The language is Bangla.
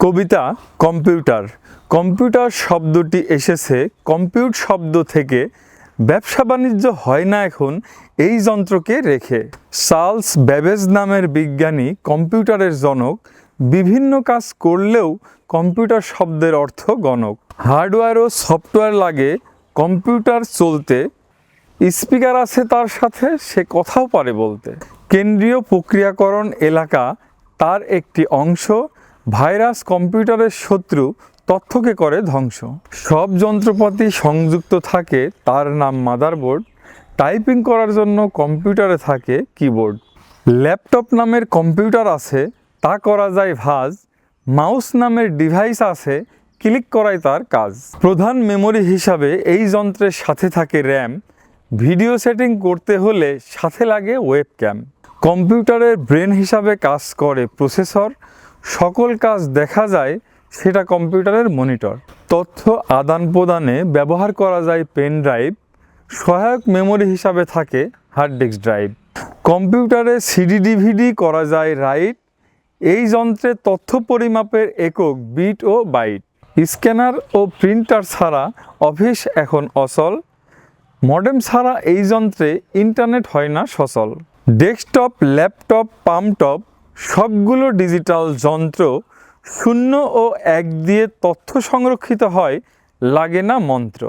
কবিতা, কম্পিউটার। কম্পিউটার শব্দটি এসেছে, কম্পিউট শব্দ থেকে ব্যবসা বাণিজ্য হয় না এখন, এই যন্ত্রকে রেখে। চার্লস ব্যাবেজ নামের বিজ্ঞানী, কম্পিউটারের জনক, বিভিন্ন কাজ করলেও কম্পিউটার শব্দের অর্থ গণক। হার্ডওয়্যার ও সফটওয়্যার লাগে কম্পিউটার চলতে, স্পিকার আছে তার সাথে, সে কথাও পারে বলতে। কেন্দ্রীয় প্রক্রিয়াকরণ এলাকা তার একটি অংশ ভাইরাস কম্পিউটারের শত্রু তথ্যকে করে ধ্বংস। সব যন্ত্রপাতি সংযুক্ত থাকে, তার নাম মাদারবোর্ড। টাইপিং করার জন্য কম্পিউটারে থাকে কিবোর্ড। ল্যাপটপ নামের কম্পিউটার আছে, তা করা যায় ভাজ। মাউস নামের ডিভাইস আছে, ক্লিক করাই তার কাজ। প্রধান মেমোরি হিসাবে এই যন্ত্রের সাথে থাকে র্যাম। ভিডিও সেটিং করতে হলে সাথে লাগে ওয়েব ওয়েবক্যাম। কম্পিউটারের ব্রেন হিসাবে কাজ করে প্রসেসর। সকল কাজ দেখা যায় সেটা কম্পিউটারের মনিটর। তথ্য আদান প্রদানে ব্যবহার করা যায় পেন ড্রাইভ, সহায়ক মেমরি হিসাবে থাকে হার্ড ডিস্ক ড্রাইভ। কম্পিউটারে সিডি ডিভিডি করা যায় রাইট, এই যন্ত্রে তথ্য পরিমাপের একক বিট ও বাইট। স্ক্যানার ও প্রিন্টার ছাড়া অফিস এখন অচল, মডেম ছাড়া এই যন্ত্রে ইন্টারনেট হয় না সচল। ডেস্কটপ, ল্যাপটপ, পামটপ সবগুলো ডিজিটাল যন্ত্র শূন্য ও এক দিয়ে তথ্য সংরক্ষিত হয় লাগে না মন্ত্র।